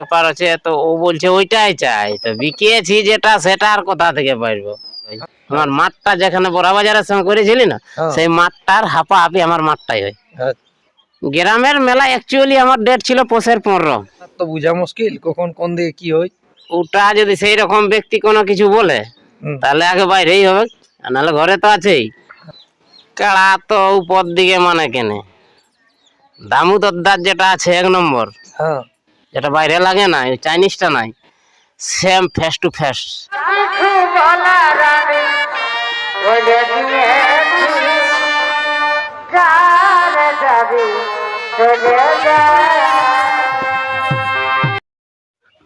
ব্যাপার আছে তো ও বলছে ওইটাই চাই। তো বিকিয়েছি যেটা সেটা আর কোথা থেকে পারব আমার মাঠটা যেখানে বড় বাজারের সঙ্গে করেছিলি না? হ্যাঁ। সেই মাঠটার হাপা হাপি আমার মাঠটাই হয়। হ্যাঁ, গ্রামের মেলা অ্যাকচুয়ালি আমার ডেট ছিল পোষের পনেরো। তো বোঝা মুশকিল কখন কোন দিকে কি হয়? ওটা যদি সেই রকম ব্যক্তি কোনো কিছু বলে তাহলে আগে বাইরেই হবে নাহলে ঘরে তো আছেই। কাড়া তো উপর দিকে মানে কেনে। দামু দামোদরদার যেটা আছে এক নম্বর। হ্যাঁ। যেটা বাইরে লাগে না চাইনিজটা নাই। সেম ফেস টু ফেস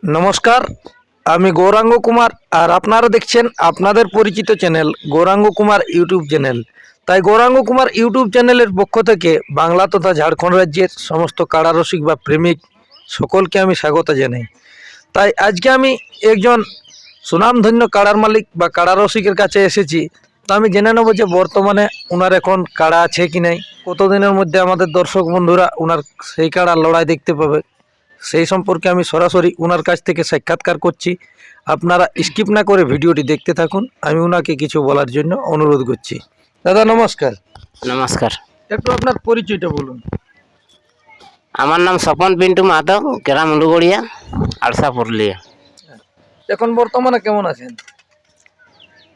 নমস্কার, আমি গৌরাঙ্গ কুমার আর আপনারা দেখছেন আপনাদের পরিচিত channel Gauranga Kumar YouTube channel. তাই গৌরাঙ্গ কুমার ইউটিউব চ্যানেলের পক্ষ থেকে বাংলা তথা ঝাড়খণ্ড রাজ্যের সমস্ত কারারসিক বা প্রেমিক সকলকে আমি স্বাগত জানাই। তাই আজকে আমি একজন সুনামধন্য কাড়ার মালিক বা কাড়া রসিকের কাছে এসেছি। তো আমি জেনে নেব যে বর্তমানে ওনার এখন কাড়া আছে কি নাই। কতদিনের মধ্যে আমাদের দর্শক বন্ধুরা ওনার সেই কাড়ার লড়াই দেখতে পাবে। সেই সম্পর্কে আমি সরাসরি ওনার কাছ থেকে সাক্ষাৎকার করছি। আপনারা স্কিপ না করে ভিডিওটি দেখতে থাকুন। আমি ওনাকে কিছু বলার জন্য অনুরোধ করছি। দাদা নমস্কার। নমস্কার। একটু আপনার পরিচয়টা বলুন। আমার নাম স্বপন পিন্টু মাহাতো গ্রাম লুগড়িয়া আরসা পুরুলিয়া। এখন বর্তমানে কেমন আছেন?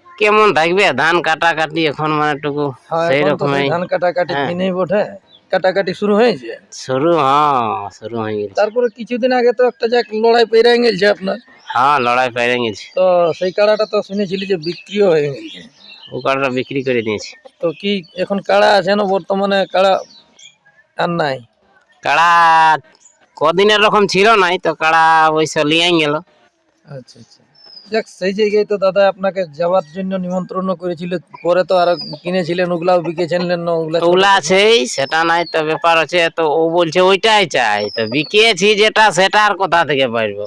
কেমন থাকবে? ধান কাটা কাটি এখন মানে টুকু হ্যাঁ, সেই রকমই। ধান কাটাকাটি হ্যাঁ। দিনেই বটে। কাটাকাটি শুরু হয়েছে? শুরু হ্যাঁ শুরু হয়ে গেছে। তারপরে কিছুদিন আগে তো একটা যাক লড়াই পেরে গেছে আপনার। হ্যাঁ লড়াই পেরে গেছে। তো সেই কাড়াটা তো শুনেছিলি যে বিক্রিও হয়ে গেছে। ও কাড়াটা বিক্রি করে দিয়েছি। তো কি এখন কাড়া আছে না বর্তমানে? কাড়া আর নাই? কাড়া কদিনের রকম ছিল নাই তো কাড়া ওইসব লিয়ে গেল। আচ্ছা আচ্ছা। যাক সেই জায়গায় তো দাদা আপনাকে যাওয়ার জন্য নিমন্ত্রণ করেছিল পরে তো আর কিনেছিলেন ওগুলাও বিকেছিলেন না ওগুলা ওগুলা আছেই সেটা নাই তো ব্যাপার আছে তো ও বলছে ওইটাই চাই তো বিকিয়েছি যেটা সেটা আর কোথা থেকে পারব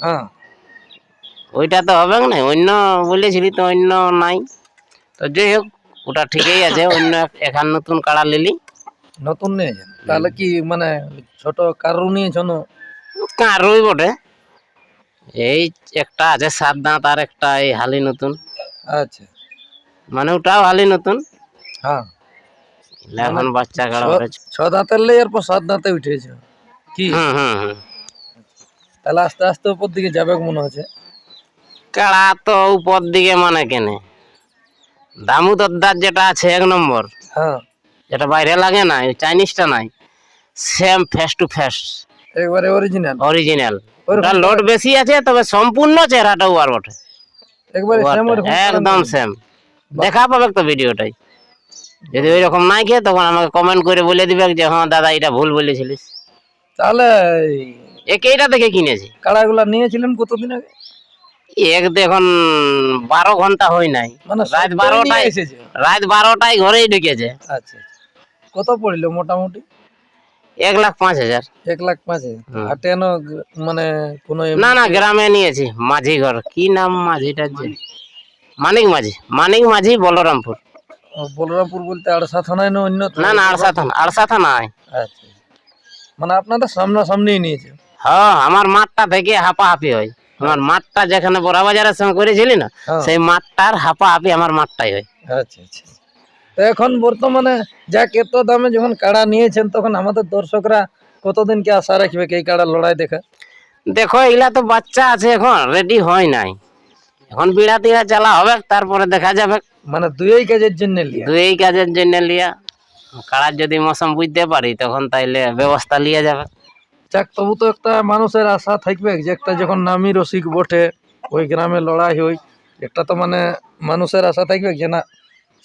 হ্যাঁ। ওইটা তো হবে না অন্য বলেছিলি তো অন্য নাই। তো যাই হোক ওটা ঠিকই আছে অন্য এখান নতুন কাড়া লিলি। নতুন নিয়েছেন তাহলে কি মানে ছোট কারু নিয়েছেন কারই বটে। এই একটা আছে সাত দাঁত আর একটা এই হালি নতুন। আচ্ছা। মানে ওটাও হালি নতুন। হ্যাঁ। এখন বাচ্চা কাড়া ছ- দাঁতের লেয়ার পর সাত দাঁতে উঠেছে। কি? হুম হুম হুম। তাহলে আস্তে আস্তে উপর দিকে যাবে মনে হচ্ছে। কাড়া তো উপর দিকে মানে কেনে। দামোদরদার যেটা আছে এক নম্বর। হ্যাঁ। যেটা বাইরে লাগে না চাইনিজটা নাই। সেম ফেস টু ফেস একবারে অরিজিনাল অরিজিনাল ওটা লোড বেশি আছে তবে সম্পূর্ণ চেহারাটাও আর বটে। একবারে ওরকম একদম সেম দেখা পাবে তো ভিডিওটাই। যদি ওই রকম নাই খেয়ে তখন আমাকে কমেন্ট করে বলে দিবে যে হ্যাঁ দাদা এটা ভুল বলেছিলিস। তাহলে একইটা দেখে কিনেছি? কাড়াগুলা নিয়েছিলেন কতদিন আগে? এক তো এখন বারো ঘণ্টা হয় নাই। মানে রাত বারোটায় এসেছে। রাত বারোটায় ঘরেই ঢুকেছে। আচ্ছা আচ্ছা। কত পড়ল মোটামুটি? এক লাখ পাঁচ হাজার। এক লাখ পাঁচ হাজার। হাটে মানে কোনো না না গ্রামে নিয়েছি মাঝি ঘর কি নাম মাঝিটার যে? মানিক। মাঝি। মানিক মাঝি বলরামপুর। বলরামপুর বলতে আড়সা থানায় না অন্য না না আড়সা থানা আড়সা থানা আচ্ছা। মানে আপনাদের নিয়েছে? হ্যাঁ আমার মাঠটা থেকে হাঁপাহাপি হয়। আমার মাঠটা যেখানে বড় বাজারের সঙ্গে করেছিলি না হ্যাঁ। সেই মাঠটার হাঁপাহাপি আমার মাঠটাই হয়। আচ্ছা আচ্ছা। তো এখন বর্তমানে যাক এত দামে যখন কাড়া নিয়েছেন তখন আমাদের দর্শকরা কতদিন কি আশা রাখবে কি এই কাড়া লড়াই দেখা? দেখো এগুলা তো বাচ্চা আছে এখন রেডি হয় নাই। এখন বিড়া টিড়া চালা হবে তারপরে দেখা যাবে। মানে দুই কাজের জন্য লিয়া? দুই কাজের জন্য লিয়া। কাড়ার যদি মৌসুম বুঝতে পারি তখন তাইলে ব্যবস্থা লিয়া যাবে। যাক তবু তো একটা মানুষের আশা থাকবে যে একটা যখন নামি রসিক বটে ওই গ্রামে লড়াই হই একটা তো মানে মানুষের আশা থাকবে যে না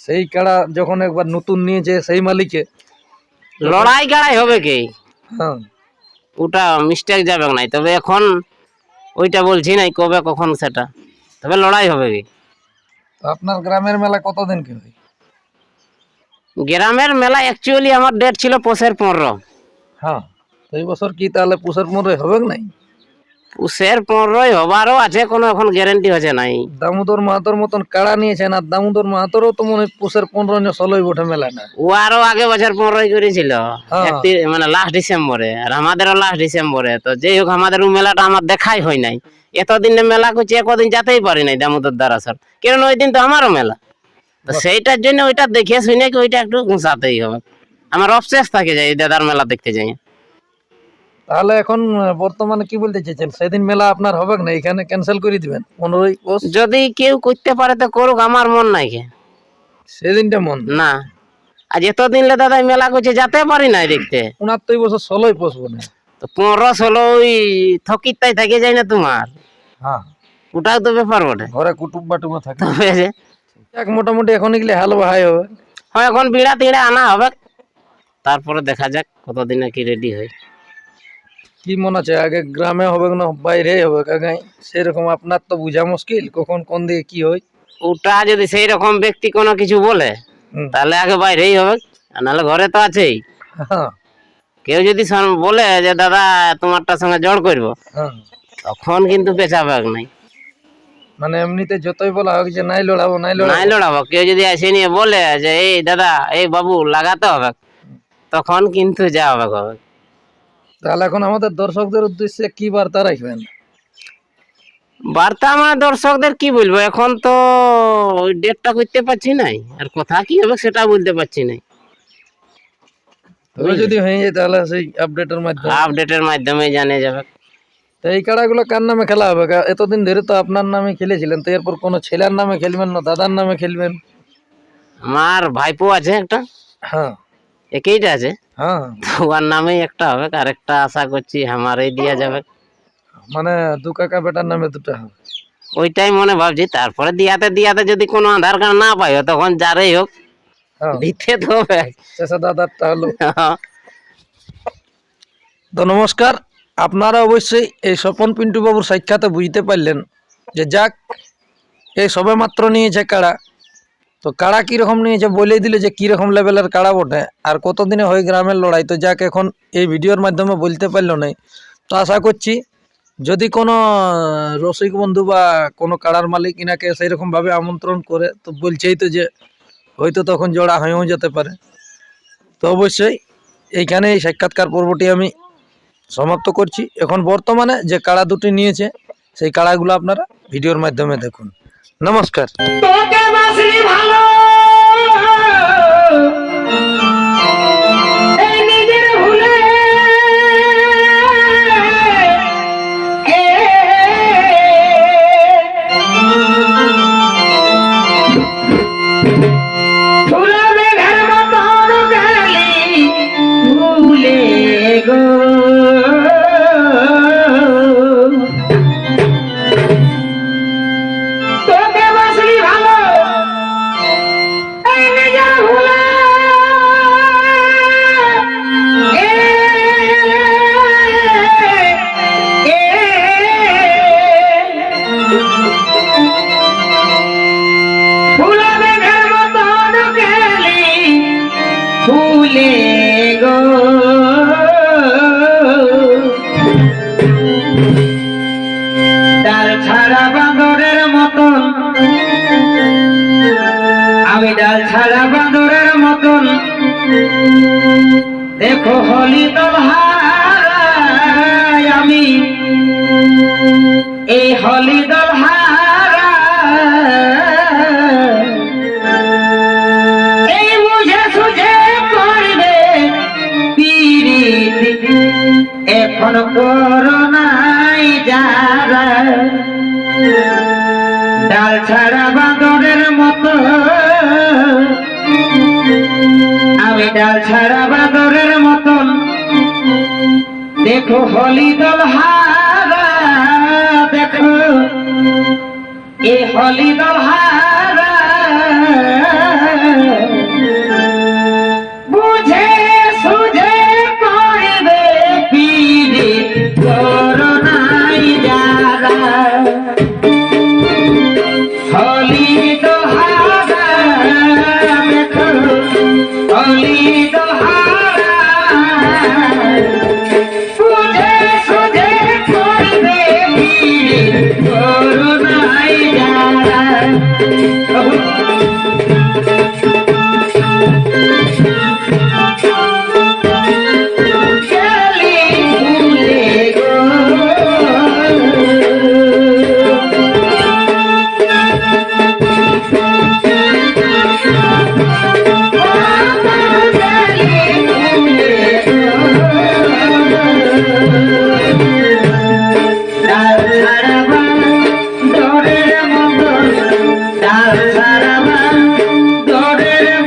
সেই কাড়া যখন একবার নতুন নিয়েছে সেই মালিকে লড়াই কাড়াই হবে কি? হ্যাঁ। ওটা মিস্টেক যাবে নাই তবে এখন ওইটা বলছি নাই কবে কখন সেটা। তবে লড়াই হবে কি? আপনার গ্রামের মেলা কতদিন কি হয়? গ্রামের মেলা অ্যাকচুয়ালি আমার ডেট ছিল পোষের পনেরো। হ্যাঁ এই বছর কি তাহলে পুষের মরে হবে নাই? পুষের পনেরোই হবারও আছে কোনো এখন গ্যারেন্টি হচ্ছে নাই। দামোদর মাহাতোর মতন কাড়া নিয়েছেন আর দামোদর মাহাতোরও তো মনে পুষের পনেরো ষোলোই বটে মেলা না। ও আরও আগে বছর পনেরোই করেছিল হ্যাঁ। মানে লাস্ট ডিসেম্বরে আর আমাদেরও লাস্ট ডিসেম্বরে তো যাই হোক আমাদের মেলাটা আমার দেখাই হয় নাই। এতদিনে মেলা করছি একদিন যেতেই পারি নাই দামোদর দ্বারাসর কারণ ওই দিন তো আমারও মেলা। তো সেইটার জন্য ওইটা দেখে শুনে কি ওইটা একটু ঘুষাতেই হবে। আমার অবশেষ থাকে যাই দাদার মেলা দেখতে যাই। তাহলে এখন বর্তমানে কি বলতে চাইছেন? সেদিন মেলা আপনার হবে না? এখানে ক্যান্সেল করে দিবেন? পনেরোই পোষ যদি কেউ করতে পারে তো করুক আমার মন নাই কে সেদিনটা মন? না। আজ এতদিন লে দাদা মেলা করছে যেতে পারি নাই দেখতে উনাত্তর বছর ষোলোই পোষ বলে তো পনেরো ষোলো ওই থকিরটাই থাকে যায় না তোমার। হ্যাঁ। ওটাও তো ব্যাপার বটে। ঘরে কুটুম বাটুমে থাকে। তবে মোটামুটি এখন এগুলি হাল বাহাই হবে। হয় এখন বিড়া তিড়া আনা হবে। তারপরে দেখা যাক কতদিনে কি রেডি হয়। কি মনে আছে? আগে গ্রামে হবে না বাইরে হবে। আগে সেরকম আপনার তো বোঝা মুশকিল কখন কোন দিকে কি হয়? ওটা যদি সেই রকম ব্যক্তি কোনো কিছু বলে তাহলে আগে বাইরেই হবে নাহলে ঘরে তো আছেই। হ্যাঁ। কেউ যদি বলে যে দাদা তোমারটার সঙ্গে জড় করব হ্যাঁ। তখন কিন্তু পেছাবে নাই। মানে এমনিতে যতই বলা হোক যে নাই লড়াবো নাই লড়াবো। নাই লড়াবো। কেউ যদি এসে নিয়ে বলে যে এই দাদা এই বাবু লাগাতে হবে। তখন কিন্তু যা হবে হবে। তাহলে এখন আমাদের দর্শকদের উদ্দেশ্যে কি বার্তা রাখবেন? বার্তা আমার দর্শকদের কি বলব? এখন তো ডেটটা করতে পারছি নাই। আর কথা কি হবে সেটা বলতে পারছি নাই। তবে যদি হয়ে যায় তাহলে সেই আপডেটের মাধ্যমে। আপডেটের মাধ্যমে জানে যাবে। তো এই কাড়াগুলো কার নামে খেলা হবে? এতদিন ধরে তো আপনার নামে খেলেছিলেন তো এরপর কোনো ছেলের নামে খেলবেন না দাদার নামে খেলবেন? আমার ভাইপো আছে একটা। হ্যাঁ। একইটা আছে। হ্যাঁ। ওর নামেই একটা হবে আর একটা আশা করছি আমারই দিয়া যাবে। মানে দু কাকা বেটার নামে দুটো হবে। ওইটাই মনে ভাবছি তারপরে দিয়াতে দিয়াতে যদি কোনো আধার কার্ড না পাই তখন যারই হোক হ্যাঁ। দিতে তো হবে। চেষা দাদারটা হলো। তো নমস্কার আপনারা অবশ্যই এই স্বপন পিন্টু বাবুর সাক্ষাতে বুঝতে পারলেন যে যাক এই সবে মাত্র নিয়েছে কাড়া তো কাড়া কীরকম নিয়েছে বলেই দিলে যে কীরকম লেভেলের কাড়া বটে? আর কতদিনে হয় গ্রামের লড়াই? তো যাক, এখন এই ভিডিওর মাধ্যমে বলতে পারল নাই। তো আশা করছি, যদি কোনো রসিক বন্ধু বা কোনো কাড়ার মালিক ইনাকে সেইরকমভাবে আমন্ত্রণ করে, তো বলছেই তো যে হয়তো তখন জোড়া হয়েও যেতে পারে। তো অবশ্যই এইখানে এই সাক্ষাৎকার পর্বটি আমি সমাপ্ত করছি। এখন বর্তমানে যে কাড়া দুটি নিয়েছে, সেই কাড়াগুলো আপনারা ভিডিওর মাধ্যমে দেখুন। নমস্কার হলি দলহারায় আমি। এই হলি দলহারা এই বুঝে সুঝে করবে পিরিতি এখন করোনাই যারা ডাল ছাড়া বাঁদরের মতো, আমি ডাল ছাড়া দেখো হলি দল হারা দেখো। এ হলি দল হারা